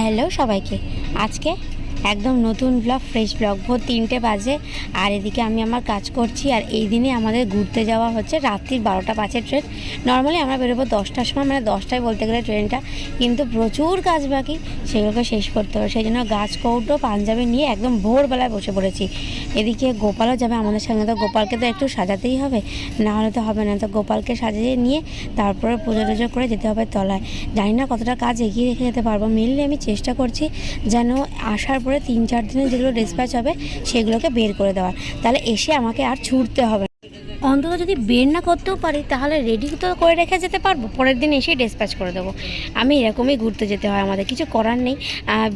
Hello সবাইকে। আজকে একদম নতুন ব্লগ ফ্রেশ ব্লগ ভোর তিনটে বাজে। আর এদিকে আমি আমার কাজ করছি, আর এই দিনে আমাদের ঘুরতে যাওয়া হচ্ছে রাত্রির বারোটা পাঁচের ট্রেন নর্মালি আমরা বেরোবো দশটার সময় মানে দশটায় বলতে গেলে ট্রেনটা কিন্তু প্রচুর কাজ বাকি, সেগুলোকে শেষ করতে হবে। সেই জন্য গাছ, কৌটো, পাঞ্জাবি নিয়ে একদম ভোরবেলায় বসে পড়েছি। এদিকে গোপালও যাবে আমাদের সঙ্গে, তো গোপালকে তো একটু সাজাতেই হবে। না হলে তো হবে না, তো গোপালকে সাজিয়ে নিয়ে তারপরে পুজো টুজো করে যেতে হবে তলায়। জানি না কতটা কাজ এগিয়ে রেখে যেতে পারব, মেনলি আমি চেষ্টা করছি যেন আসার পরে তিন চার দিনে যেগুলো ডিসপ্যাচ হবে, সেগুলোকে বের করে দেওয়ার তাহলে এসে আমাকে আর ছুটতে হবে। অন্তত যদি বের না করতেও পারি, তাহলে রেডি তো করে রেখে যেতে পারব। পরের দিন এসেই ডিসপ্যাচ করে দেবো। আমি এরকমই ঘুরতে যেতে হয় আমাদের। কিছু করার নেই।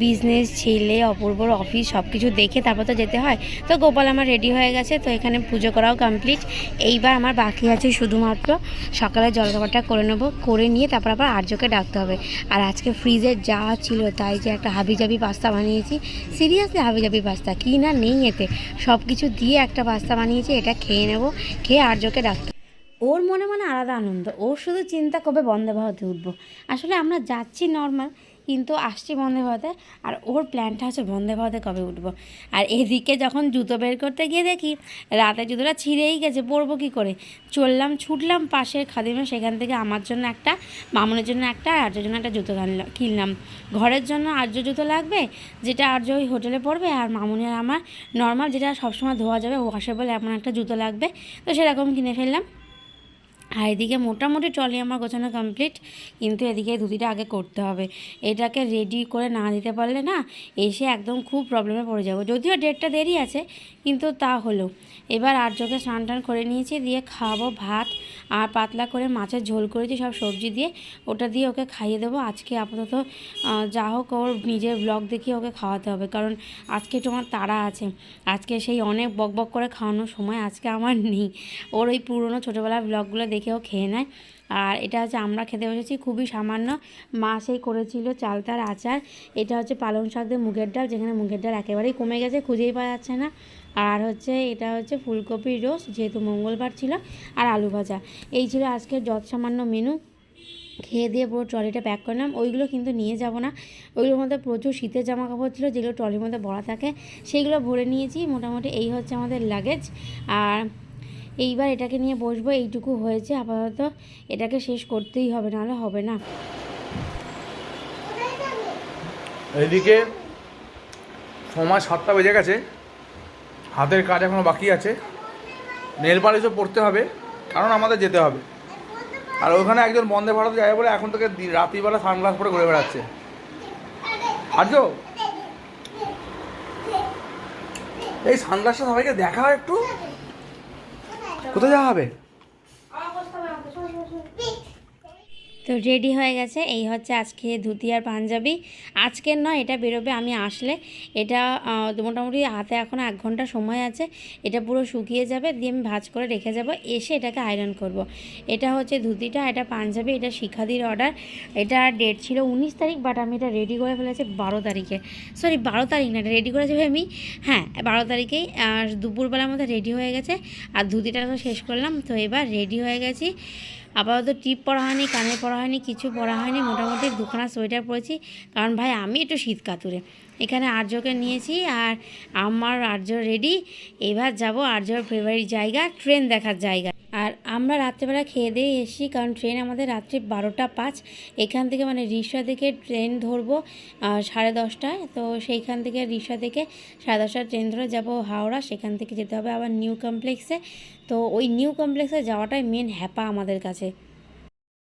বিজনেস ছেলে, অপূর্বর অফিস সব কিছু দেখে তারপর তো যেতে হয়। তো গোপাল আমার রেডি হয়ে গেছে, তো এখানে পুজো করাও কমপ্লিট এইবার আমার বাকি আছে শুধুমাত্র সকালে জলখাবারটা করে নেব, করে নিয়ে তারপর আবার আর্যকে ডাকতে হবে। আর আজকে ফ্রিজে যা ছিল তাই যে একটা হাবিজাবি পাস্তা বানিয়েছি। সিরিয়াসলি হাবিজাবি পাস্তা কি না নেই এতে। সব কিছু দিয়ে একটা পাস্তা বানিয়েছি, এটা খেয়ে নেব। খেয়ে আর্যকে ডাকত। ওর মনে মনে আলাদা আনন্দ, ওর শুধু চিন্তা কবে বন্দে ভারতে উঠবো। আসলে আমরা যাচ্ছি নর্মাল কিন্তু আসছি বন্দে ভারতে, আর ওর প্ল্যানটা হচ্ছে বন্দে ভারতে কবে উঠবো। আর এদিকে যখন জুতো বের করতে গিয়ে দেখি, রাতে জুতোটা ছিঁড়েই গেছে, পরবো কী করে? চললাম, ছুটলাম পাশের খাদিমে, সেখান থেকে আমার জন্য একটা মামনের জন্য একটা, আর আর্যর জন্য একটা জুতো কিনলাম ঘরের জন্য আর্য জুতো লাগবে, যেটা আর্য ওই হোটেলে পড়বে আর মামুনি আর আমার নর্মাল যেটা সবসময় ধোয়া যাবে ওয়াশেবল এমন একটা জুতো লাগবে। তো সেরকম কিনে ফেললাম। আর এদিকে মোটামুটি ট্রলি আমার গোছানো কমপ্লিট, কিন্তু এদিকে ধুতিটা আগে করতে হবে। এটাকে রেডি করে না দিতে পারলে না এসে একদম খুব প্রবলেমে পড়ে যাব। যদিও ডেটটা দেরি আছে, কিন্তু তা হলো। এবার আর আর্যকে স্নান টান করে নিয়েছি, দিয়ে খাওয়াবো ভাত, আর পাতলা করে মাছের ঝোল করেছি সব সবজি দিয়ে। ওটা দিয়ে ওকে খাইয়ে দেবো। আজকে আপাতত যা হোক ওর নিজের ব্লগ দেখিয়ে ওকে খাওয়াতে হবে, কারণ আজকে তোমার তাড়া আছে। আজকে সেই অনেক বক বক করে খাওয়ানোর সময় আজকে আমার নেই। ওর ওই পুরনো ছোটোবেলার ব্লগগুলো দেখেও খেয়ে নেয়। আর এটা হচ্ছে আমরা খেতে বসেছি, খুবই সামান্য। মা সেই করেছিল চালতার আচার। এটা হচ্ছে পালং শাক দিয়ে মুগের ডাল, যেখানে মুগের ডাল একেবারেই কমে গেছে, খুঁজেই পাওয়া যাচ্ছে না। আর হচ্ছে এটা হচ্ছে ফুলকপির রোস্ট, যেহেতু মঙ্গলবার ছিল, আর আলু ভাজা। এই ছিল আজকের যত সামান্য মেনু। খেয়ে দিয়ে পুরো ট্রলিটা প্যাক করলাম ওইগুলো কিন্তু নিয়ে যাব না। ওইগুলোর মধ্যে প্রচুর শীতের জামা কাপড় ছিল, যেগুলো ট্রলির মধ্যে ভরা থাকে, সেইগুলো ভরে নিয়েছি। মোটামুটি এই হচ্ছে আমাদের লাগেজ আর এইবার এটাকে নিয়ে বসবো, এইটুকু হয়েছে, আপাতত এটাকে শেষ করতেই হবে, নাহলে হবে না। এদিকে সময় সাতটা বেজে গেছে, হাতের কাজ এখনও বাকি আছে, নেল পালিশও পড়তে হবে, কারণ আমাদের যেতে হবে। আর ওখানে একজন বন্দে ভারত যায় বলে এখন থেকে রাত্রিবেলা সানগ্লাস পরে ঘুরে বেড়াচ্ছে। আর্য! এই সানগ্লাসটা সবাইকে দেখা একটু। কোথায় যাওয়া হবে? তো রেডি হয়ে গেছে। এই হচ্ছে আজকে ধুতি আর পাঞ্জাবি। আজকের নয়, এটা বেরোবে আমি আসলে। এটা মোটামুটি হাতে এখন এক ঘণ্টা সময় আছে। এটা পুরো শুকিয়ে যাবে, দিয়ে আমি ভাজ করে রেখে যাব। এসে এটাকে আয়রন করব। এটা হচ্ছে ধুতিটা, এটা পাঞ্জাবি, এটা শিখাদির অর্ডার এটা ডেট ছিল উনিশ তারিখ বাট আমি এটা রেডি করে ফেলেছি বারো তারিখে। সরি বারো তারিখ না, এটা রেডি করেছি আমি হ্যাঁ বারো তারিখেই। দুপুরবেলার মধ্যে রেডি হয়ে গেছে। আর ধুতিটা শেষ করলাম, তো এবার রেডি হয়ে গেছি। আপাতত টিপ পরা হয়নি কানে পরা হয়নি, কিছু পরা হয়নি, মোটামুটি দুখানা সোয়েটার পরেছি। কারণ ভাই, আমি একটু শীত কাতুরে। এখানে আর্যকে নিয়েছি আর আমার আর্য রেডি এবার যাব আর্যর ফেভারিট জায়গা ট্রেন দেখার জায়গা। আর আমরা রাত্রেবেলা খেয়ে দিয়ে এসেছি কারণ ট্রেন আমাদের রাত্রি বারোটা পাঁচ। এখান থেকে মানে রিক্সা থেকে ট্রেন ধরবো সাড়ে দশটায়। তো সেইখান থেকে রিক্সা থেকে সাড়ে দশটায় ট্রেন ধরে যাব হাওড়া। সেখান থেকে যেতে হবে আবার নিউ কমপ্লেক্সে। তো ওই নিউ কমপ্লেক্সে যাওয়াটাই মেন হ্যাপা আমাদের কাছে।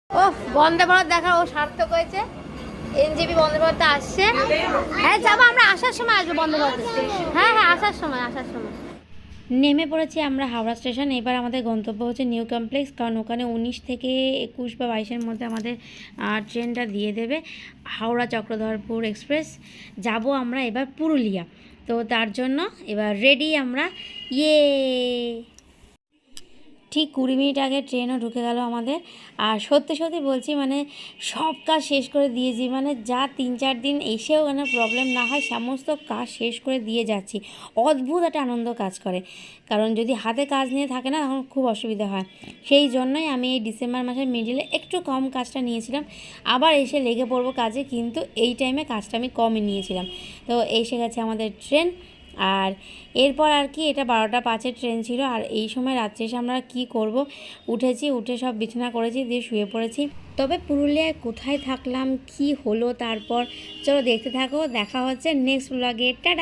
ও বন্দে ভারত দেখা, ও সার্থক হয়েছে। এনজেপি বন্দে ভারতে আসছে। হ্যাঁ যাব আমরা আসার সময় আসব বন্দে ভারতে হ্যাঁ হ্যাঁ আসার সময় আসার সময়। নেমে পড়েছি আমরা হাওড়া স্টেশন। এবার আমাদের গন্তব্য হচ্ছে নিউ কমপ্লেক্স, কারণ ওখানে উনিশ থেকে একুশ বা বাইশের মধ্যে আমাদের ট্রেনটা দিয়ে দেবে হাওড়া চক্রধরপুর এক্সপ্রেস। যাব আমরা এবার পুরুলিয়া। তো তার জন্য এবার রেডি আমরা। ইয়ে ঠিক কুড়ি মিনিট আগে ট্রেনও ঢুকে গেল আমাদের। আর সত্যি সত্যি বলছি মানে সব কাজ শেষ করে দিয়েছি। মানে যা তিন চার দিন এসেও মানে প্রবলেম না হয়, সমস্ত কাজ শেষ করে দিয়ে যাচ্ছি। অদ্ভুত একটা আনন্দ কাজ করে। কারণ যদি হাতে কাজ নিয়ে থাকে না, তখন খুব অসুবিধা হয়। সেই জন্যই আমি এই ডিসেম্বর মাসের মিডিলে একটু কম কাজটা নিয়েছিলাম। আবার এসে লেগে পড়ব কাজে, কিন্তু এই টাইমে কাজটা আমি কমই নিয়েছিলাম। তো এসে গেছে আমাদের ট্রেন আর এরপর আর কি, এটা বারোটা পাঁচের ট্রেন ছিল। আর এই সময় রাত্রে এসে আমরা কী করব? উঠেছি, উঠে সব বিছানা করেছি, দিয়ে শুয়ে পড়েছি। তবে পুরুলিয়ায় কোথায় থাকলাম, কি হলো তারপর, চলো দেখতে থাকো। দেখা হচ্ছে নেক্সট ব্লগে টাটা!